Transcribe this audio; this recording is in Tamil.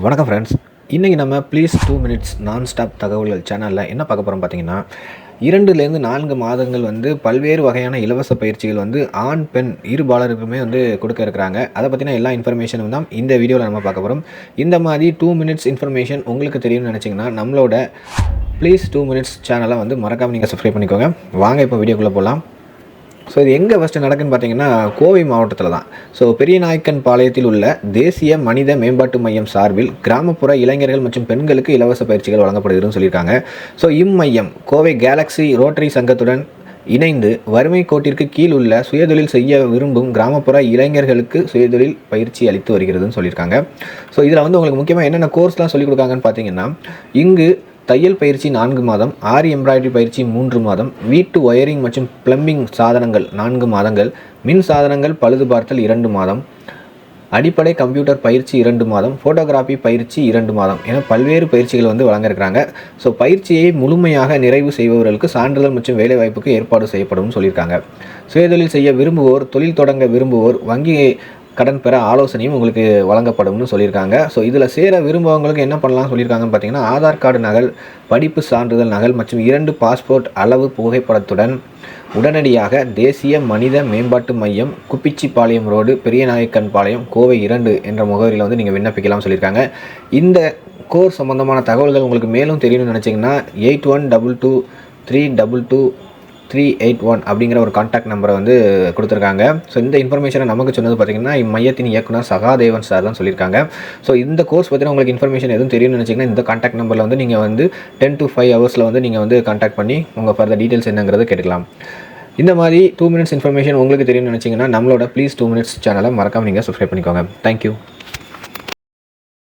வணக்கம் ஃப்ரெண்ட்ஸ் இன்றைக்கி நம்ம ப்ளீஸ் டூ மினிட்ஸ் நான் ஸ்டாப் தகவல்கள் சேனலில் என்ன பார்க்க போகிறோம் பார்த்தீங்கன்னா இரண்டுலேருந்து நான்கு மாதங்கள் வந்து பல்வேறு வகையான இலவச பயிற்சிகள் வந்து ஆண் பெண் இரு பாலருக்குமே வந்து கொடுக்க இருக்கிறாங்க. அதை பற்றின எல்லா இன்ஃபர்மேஷனும் தான் இந்த வீடியோவில் நம்ம பார்க்க போகிறோம் இந்த மாதிரி டூ மினிட்ஸ் இன்ஃபர்மேஷன் உங்களுக்கு தெரியும்னு நினச்சிங்கன்னா நம்மளோட ப்ளீஸ் டூ மினிட்ஸ் சேனலை வந்து மறக்காமல் நீங்கள் சப்ஸ்கிரைப் பண்ணிக்கோங்க. வாங்க இப்போ வீடியோக்குள்ளே போகலாம் ஸோ இது எங்கே ஃபஸ்ட்டு நடக்குன்னு பார்த்தீங்கன்னா கோவை மாவட்டத்தில் தான் ஸோ பெரியநாயக்கன் பாளையத்தில் உள்ள தேசிய மனித மேம்பாட்டு மையம் சார்பில் கிராமப்புற இளைஞர்கள் மற்றும் பெண்களுக்கு இலவச பயிற்சிகள் வழங்கப்படுகிறதுன்னு சொல்லியிருக்காங்க. ஸோ இம்மையம் கோவை கேலக்ஸி ரோட்டரி சங்கத்துடன் இணைந்து வறுமை கோட்டிற்கு கீழ் உள்ள சுயதொழில் செய்ய விரும்பும் கிராமப்புற இளைஞர்களுக்கு சுயதொழில் பயிற்சி அளித்து வருகிறதுன்னு சொல்லியிருக்காங்க. ஸோ இதில் வந்து உங்களுக்கு முக்கியமாக என்னென்ன கோர்ஸ்லாம் சொல்லிக் கொடுக்காங்கன்னு பார்த்தீங்கன்னா இங்கு தையல் பயிற்சி நான்கு மாதம் ஆரி எம்ப்ராய்டரி பயிற்சி மூன்று மாதம் வீட்டு ஒயரிங் மற்றும் பிளம்பிங் சாதனங்கள் நான்கு மாதங்கள் மின் சாதனங்கள் பழுது பார்த்தல் இரண்டு மாதம் அடிப்படை கம்ப்யூட்டர் பயிற்சி இரண்டு மாதம் ஃபோட்டோகிராஃபி பயிற்சி இரண்டு மாதம் என பல்வேறு பயிற்சிகள் வந்து வழங்கியிருக்கிறாங்க. ஸோ பயிற்சியை முழுமையாக நிறைவு செய்பவர்களுக்கு சான்றிதழ் மற்றும் வேலைவாய்ப்புக்கு ஏற்பாடு செய்யப்படும் சொல்லியிருக்காங்க. சுயதொழில் செய்ய விரும்புவோர் தொழில் தொடங்க விரும்புவோர் வங்கி கடன் பெற ஆலோசனையும் உங்களுக்கு வழங்கப்படும்னு சொல்லியிருக்காங்க. ஸோ இதில் சேர விரும்புவவங்களுக்கு என்ன பண்ணலாம் சொல்லியிருக்காங்கன்னு பார்த்தீங்கன்னா ஆதார் கார்டு நகல் படிப்பு சான்றிதழ் நகல் மற்றும் இரண்டு பாஸ்போர்ட் அளவு புகைப்படத்துடன் உடனடியாக தேசிய மனித மேம்பாட்டு மையம் குப்பிச்சிப்பாளையம் ரோடு பெரியநாயக்கன் பாளையம் கோவை இரண்டு என்ற முகவரியில் வந்து நீங்கள் விண்ணப்பிக்கலாம் சொல்லியிருக்காங்க. இந்த கோர் சம்பந்தமான தகவல்கள் உங்களுக்கு மேலும் தெரியணும்னு நினச்சிங்கன்னா eight one double two three double two three eight one அப்படிங்கிற ஒரு கான்டாக்ட் நம்பரை வந்து கொடுத்துருக்காங்க. ஸோ இந்த இன்ஃபர்மேஷனை நமக்கு சொன்னது பார்த்திங்கன்னா இம்மையத்தின் இயக்குனர் சகாதேவன் சார் தான் சொல்லியிருக்காங்க. ஸோ இந்த கோர்ஸ் பற்றின உங்களுக்கு இன்ஃபர்மேஷன் எதுவும் தெரியும்னு நினச்சிங்கன்னா இந்த கான்டாக்ட் நம்பரில் வந்து நீங்கள் வந்து டென் டு ஃபைவ் ஹவர்ஸில் வந்து நீங்கள் வந்து கான்டாக்ட் பண்ணி உங்கள் ஃபர்தர் டீட்டெயில்ஸ் என்னங்கிறத கேட்டுக்கலாம். இந்த மாதிரி டூ மினிட்ஸ் இன்ஃபர்மேஷன் உங்களுக்கு தெரியும்னு நினச்சிங்கன்னா நம்மளோட ப்ளீஸ் டூ மினிட்ஸ் சேனலை மறக்காமல் நீங்கள் சப்ஸ்கிரைப் பண்ணிக்கோங்க. தேங்க்யூ